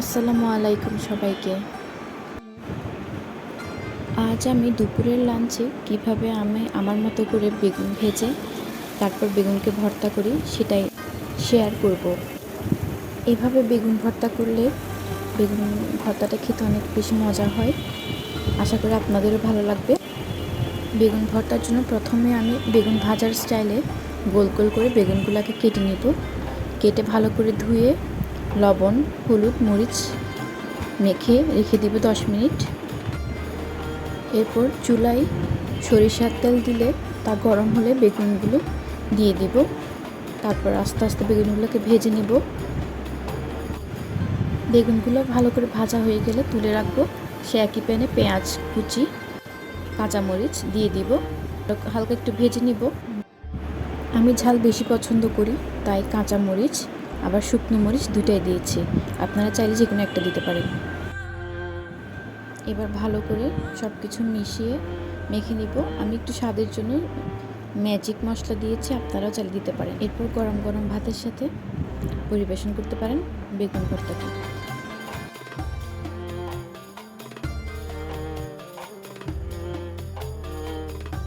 আসসালামু আলাইকুম সবাইকে। আজ আমি দুপুরের লাঞ্চে কীভাবে আমি আমার মতো করে বেগুন ভেজে, তারপর বেগুনকে ভর্তা করি সেটাই শেয়ার করব। এভাবে বেগুন ভর্তা করলে বেগুন ভর্তাটা খেতে অনেক বেশি মজা হয়। আশা করি আপনাদেরও ভালো লাগবে। বেগুন ভর্তার জন্য প্রথমে আমি বেগুন ভাজার স্টাইলে গোল গোল করে বেগুনগুলোকে কেটে নেব। কেটে ভালো করে ধুয়ে লবণ, হলুদ, মরিচ মেখে রেখে দিব দশ মিনিট। এরপর চুলায় সরিষার তেল দিলে তা গরম হলে বেগুনগুলো দিয়ে দিব। তারপর আস্তে আস্তে বেগুনগুলোকে ভেজে নেব। বেগুনগুলো ভালো করে ভাজা হয়ে গেলে তুলে রাখব। সে একই প্যানে পেঁয়াজ, কুচি, কাঁচামরিচ দিয়ে দিব। হালকা একটু ভেজে নিব। আমি ঝাল বেশি পছন্দ করি, তাই কাঁচামরিচ আবার শুকনো মরিচ দুটাই দিয়েছি। আপনারা চাইলে যে কোনো একটা দিতে পারেন। এবার ভালো করে সব কিছু মিশিয়ে মেখে নিব। আমি একটু স্বাদের জন্য ম্যাজিক মশলা দিয়েছি, আপনারাও চালিয়ে দিতে পারেন। এরপর গরম গরম ভাতের সাথে পরিবেশন করতে পারেন বেগুন ভর্তাটি।